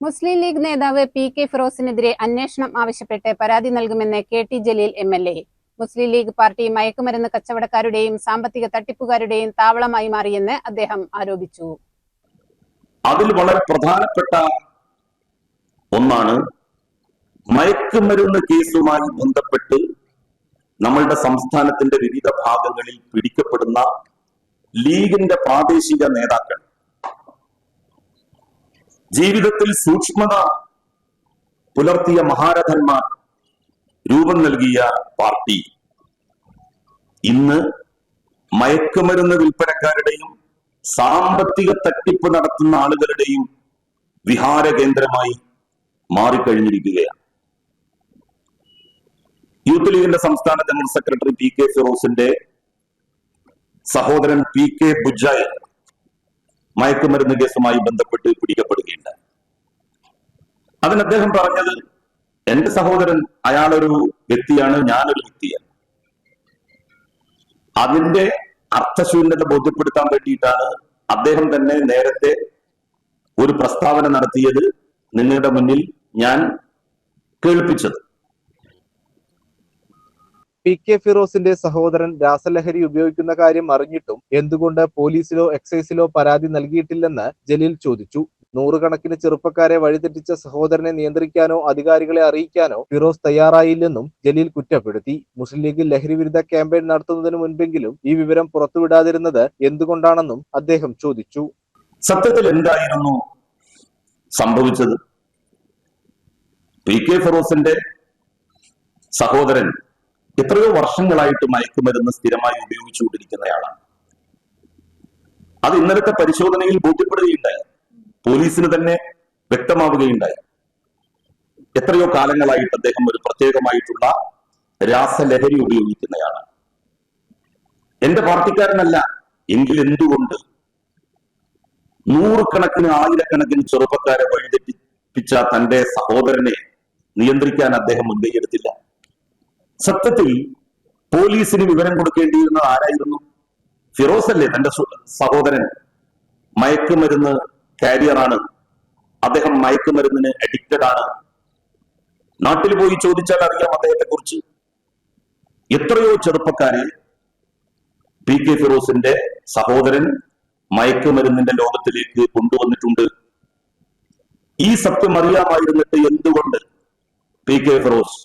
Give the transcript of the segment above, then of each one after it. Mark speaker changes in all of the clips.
Speaker 1: മുസ്ലിം ലീഗ് നേതാവ് P K ഫിറോസിനെതിരെ അന്വേഷണം ആവശ്യപ്പെട്ട് പരാതി നൽകുമെന്ന് K T Jaleel M L A. Muslim League party മയക്കുമരുന്ന് കച്ചവടക്കാരുടെയും സാമ്പത്തിക തട്ടിപ്പുകാരുടെയും താവളമായി മാറിയെന്ന് അദ്ദേഹം ആരോപിച്ചു.
Speaker 2: അതിൽ വളരെ പ്രധാനപ്പെട്ട ഒന്നാണ് മയക്കുമരുന്ന് കേസുമായി ബന്ധപ്പെട്ട് നമ്മളുടെ സംസ്ഥാനത്തിന്റെ വിവിധ ഭാഗങ്ങളിൽ പിടിക്കപ്പെടുന്ന ലീഗിന്റെ പ്രാദേശിക നേതാക്കൾ. ജീവിതത്തിൽ സൂക്ഷ്മത പുലർത്തിയ മഹാരഥന്മാർ രൂപം നൽകിയ പാർട്ടി. ഇന്ന് മയക്കുമരുന്ന് വിൽപ്പനക്കാരുടെയും സാമ്പത്തിക തട്ടിപ്പ് നടത്തുന്ന ആളുകളുടെയും വിഹാര കേന്ദ്രമായി മാറിക്കഴിഞ്ഞിരിക്കുകയാണ്. യൂത്ത് ലീഗിന്റെ സംസ്ഥാന ജനറൽ സെക്രട്ടറി പി കെ ഫിറോസിന്റെ സഹോദരൻ പി കെ ബുജായ് മയക്കുമരുന്ന് കേസുമായി ബന്ധപ്പെട്ട് പിടിക്കപ്പെടുകയുണ്ടായി അതിന് അദ്ദേഹം പറഞ്ഞത് എന്റെ സഹോദരൻ അയാളൊരു വ്യക്തിയാണ് ഞാനൊരു വ്യക്തിയാണ്. അതിന്റെ അർത്ഥശൂന്യത ബോധ്യപ്പെടുത്താൻ വേണ്ടിയിട്ടാണ് അദ്ദേഹം തന്നെ നേരത്തെ ഒരു പ്രസ്താവന നടത്തിയത് നിങ്ങളുടെ മുന്നിൽ ഞാൻ കേൾപ്പിച്ചത്.
Speaker 3: പി കെ ഫിറോസിന്റെ സഹോദരൻ രാസലഹരി ഉപയോഗിക്കുന്ന കാര്യം അറിഞ്ഞിട്ടും എന്തുകൊണ്ട് പോലീസിലോ എക്സൈസിലോ പരാതി നൽകിയിട്ടില്ലെന്ന് ജലീൽ ചോദിച്ചു. നൂറുകണക്കിന് ചെറുപ്പക്കാരെ വഴിതെറ്റിച്ച സഹോദരനെ നിയന്ത്രിക്കാനോ അധികാരികളെ അറിയിക്കാനോ ഫിറോസ് തയ്യാറായില്ലെന്നും ജലീൽ കുറ്റപ്പെടുത്തി. മുസ്ലിം ലീഗ് ലഹരി വിരുദ്ധ ക്യാമ്പയിൻ നടത്തുന്നതിന് മുൻപെങ്കിലും ഈ വിവരം പുറത്തുവിടാതിരുന്നത് എന്തുകൊണ്ടാണെന്നും അദ്ദേഹം ചോദിച്ചു.
Speaker 2: സത്യത്തിൽ എന്തായിരുന്നു സംഭവിച്ചത്? പി കെ ഫിറോസിന്റെ സഹോദരൻ എത്രയോ വർഷങ്ങളായിട്ട് മയക്കുമരുന്ന് സ്ഥിരമായി ഉപയോഗിച്ചുകൊണ്ടിരിക്കുന്നയാളാണ്. അത് ഇന്നലത്തെ പരിശോധനയിൽ ബോധ്യപ്പെടുകയുണ്ടായി. പോലീസിന് തന്നെ വ്യക്തമാവുകയുണ്ടായി. എത്രയോ കാലങ്ങളായിട്ട് അദ്ദേഹം ഒരു പ്രത്യേകമായിട്ടുള്ള രാസലഹരി ഉപയോഗിക്കുന്നയാളാണ്. എന്റെ പാർട്ടിക്കാരനല്ല എങ്കിൽ എന്തുകൊണ്ട് നൂറുകണക്കിന് ആയിരക്കണക്കിന് ചെറുപ്പക്കാരെ വഴിതെറ്റിപ്പിച്ച തന്റെ സഹോദരനെ നിയന്ത്രിക്കാൻ അദ്ദേഹം മുൻകൈയെടുത്തില്ല സത്യത്തിൽ പോലീസിന് വിവരം കൊടുക്കേണ്ടിയിരുന്നത് ആരായിരുന്നു? ഫിറോസ് അല്ലേ തന്റെ സഹോദരൻ? മയക്കുമരുന്ന് കാരിയറാണ് അദ്ദേഹം മയക്കുമരുന്നിന് അഡിക്റ്റഡ് ആണ്. നാട്ടിൽ പോയി ചോദിച്ചാൽ അറിയാം അദ്ദേഹത്തെ കുറിച്ച് എത്രയോ ചെറുപ്പക്കാരെ പി കെ ഫിറോസിന്റെ സഹോദരൻ മയക്കുമരുന്നിന്റെ ലോകത്തിലേക്ക് കൊണ്ടുവന്നിട്ടുണ്ട്. ഈ സത്യം അറിയാമായിരുന്നിട്ട് എന്തുകൊണ്ട് പി കെ ഫിറോസ്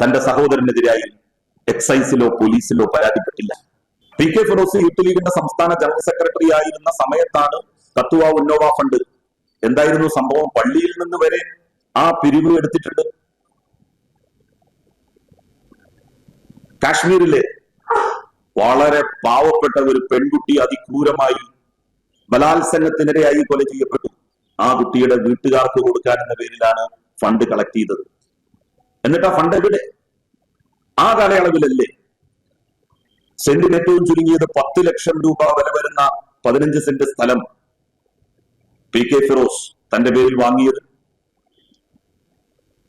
Speaker 2: തന്റെ സഹോദരനെതിരായി എക്സൈസിലോ പോലീസിലോ പരാതിപ്പെട്ടില്ല? പി കെ ഫിറോസ് യൂത്ത് ലീഗിന്റെ സംസ്ഥാന ജനറൽ സെക്രട്ടറി ആയിരുന്ന സമയത്താണ് തത്വ ഉന്നോവ ഫണ്ട് എന്തായിരുന്നു സംഭവം? പള്ളിയിൽ നിന്ന് വരെ ആ പിരിവ് എടുത്തിട്ടുണ്ട്. കാശ്മീരിലെ വളരെ പാവപ്പെട്ട ഒരു പെൺകുട്ടി അതിക്രൂരമായി ബലാത്സംഗത്തിനിരയായി കൊല ചെയ്യപ്പെട്ടു. ആ കുട്ടിയുടെ വീട്ടുകാർക്ക് കൊടുക്കാൻ എന്ന പേരിലാണ് ഫണ്ട് കളക്ട് ചെയ്തത്. എന്നിട്ട് ആ ഫണ്ട് എവിടെ? ആ കാലയളവിലല്ലേ. സെന്റിന് ഏറ്റവും ചുരുങ്ങിയത് പത്ത് ലക്ഷം രൂപ വില വരുന്ന പതിനഞ്ച് സെന്റ് സ്ഥലം പി കെ ഫിറോസ് തന്റെ പേരിൽ വാങ്ങിയത്.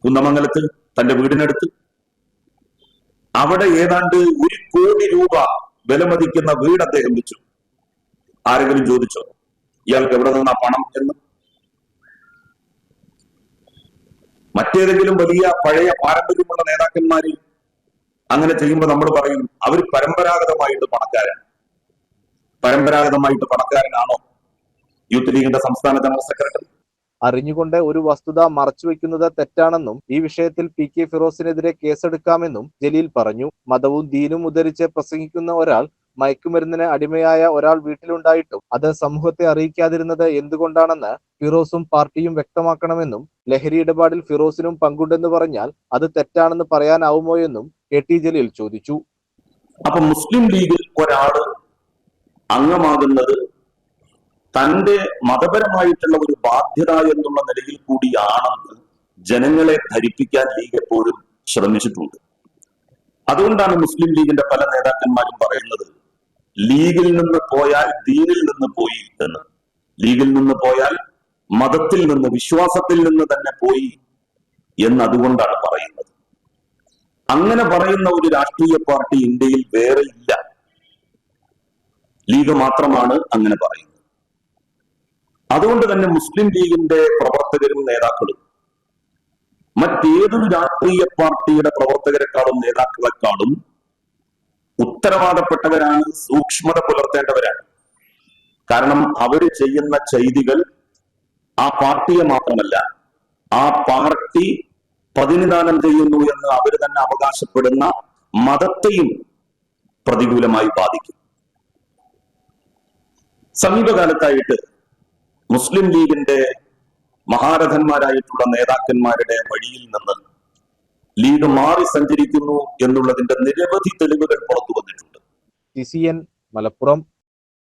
Speaker 2: കുന്നമംഗലത്ത് തന്റെ വീടിനടുത്ത്. അവിടെ ഏതാണ്ട് ഒരു കോടി രൂപ വിലമതിക്കുന്ന വീട് അദ്ദേഹം വെച്ചു. ആരെങ്കിലും ചോദിച്ചോ? ഇയാൾക്ക് എവിടെ നിന്നാ പണം എന്ന്? മറ്റേതെങ്കിലും വലിയ പഴയ പാരമ്പര്യമുള്ള നേതാക്കന്മാര് അങ്ങനെ ചെയ്യുമ്പോൾ നമ്മൾ പറയും അവർ പരമ്പരാഗതമായിട്ട് പണക്കാരാണ്. പരമ്പരാഗതമായിട്ട് പണക്കാരനാണോ? യൂത്ത് ലീഗിന്റെ സംസ്ഥാന ജനറൽ സെക്രട്ടറി.
Speaker 3: അറിഞ്ഞുകൊണ്ട് ഒരു വസ്തുത മറച്ചുവെക്കുന്നത് തെറ്റാണെന്നും ഈ വിഷയത്തിൽ പി കെ ഫിറോസിനെതിരെ കേസെടുക്കാമെന്നും ജലീൽ പറഞ്ഞു. മതവും ദീനും ഉദ്ധരിച്ച് പ്രസംഗിക്കുന്ന ഒരാൾ മയക്കുമരുന്നിന് അടിമയായ ഒരാൾ വീട്ടിലുണ്ടായിട്ടും അത് സമൂഹത്തെ അറിയിക്കാതിരുന്നത് എന്തുകൊണ്ടാണെന്ന് ഫിറോസും പാർട്ടിയും വ്യക്തമാക്കണമെന്നും ലഹരി ഇടപാടിൽ ഫിറോസിനും പങ്കുണ്ടെന്ന് പറഞ്ഞാൽ അത് തെറ്റാണെന്ന് പറയാനാവുമോ എന്നും കെ ടി ജലീൽ ചോദിച്ചു.
Speaker 2: അപ്പൊ മുസ്ലിം ലീഗിൽ ഒരാൾ അംഗമാകുന്നത് തന്റെ മതപരമായിട്ടുള്ള ഒരു ബാധ്യത എന്നുള്ള നിലയിൽ കൂടിയാണെന്ന് ജനങ്ങളെ ധരിപ്പിക്കാൻ ലീഗ് എപ്പോഴും ശ്രമിച്ചിട്ടുണ്ട്. അതുകൊണ്ടാണ് മുസ്ലിം ലീഗിന്റെ പല നേതാക്കന്മാരും പറയുന്നത് ലീഗിൽ നിന്ന് പോയാൽ ദീനിൽ നിന്ന് പോയി എന്ന്. ലീഗിൽ നിന്ന് പോയാൽ മതത്തിൽ നിന്ന് വിശ്വാസത്തിൽ നിന്ന് തന്നെ പോയി എന്ന് അതുകൊണ്ടാണ് പറയുന്നത്. അങ്ങനെ പറയുന്ന ഒരു രാഷ്ട്രീയ പാർട്ടി ഇന്ത്യയിൽ വേറെ ഇല്ല. ലീഗ് മാത്രമാണ് അങ്ങനെ പറയുന്നത്. അതുകൊണ്ട് തന്നെ മുസ്ലിം ലീഗിന്റെ പ്രവർത്തകരും നേതാക്കളും മറ്റേതൊരു രാഷ്ട്രീയ പാർട്ടിയുടെ പ്രവർത്തകരെക്കാളും നേതാക്കളെക്കാളും ഉത്തരവാദപ്പെട്ടവരാണ് സൂക്ഷ്മത പുലർത്തേണ്ടവരാണ്. കാരണം അവർ ചെയ്യുന്ന ചെയ്തികൾ ആ പാർട്ടിയെ മാത്രമല്ല ആ പാർട്ടി പ്രതിനിധാനം ചെയ്യുന്നു എന്ന് അവർ തന്നെ അവകാശപ്പെടുന്ന മതത്തെയും പ്രതികൂലമായി ബാധിക്കും. സമീപകാലത്തായിട്ട് മുസ്ലിം ലീഗിന്റെ മഹാരഥന്മാരായിട്ടുള്ള നേതാക്കന്മാരുടെ വഴിയിൽ നിന്ന് ലീഗ് മാറി സഞ്ചരിക്കുന്നു എന്നുള്ളതിന്റെ നിരവധി തെളിവുകൾ പുറത്തു വന്നിട്ടുണ്ട്.
Speaker 3: മലപ്പുറം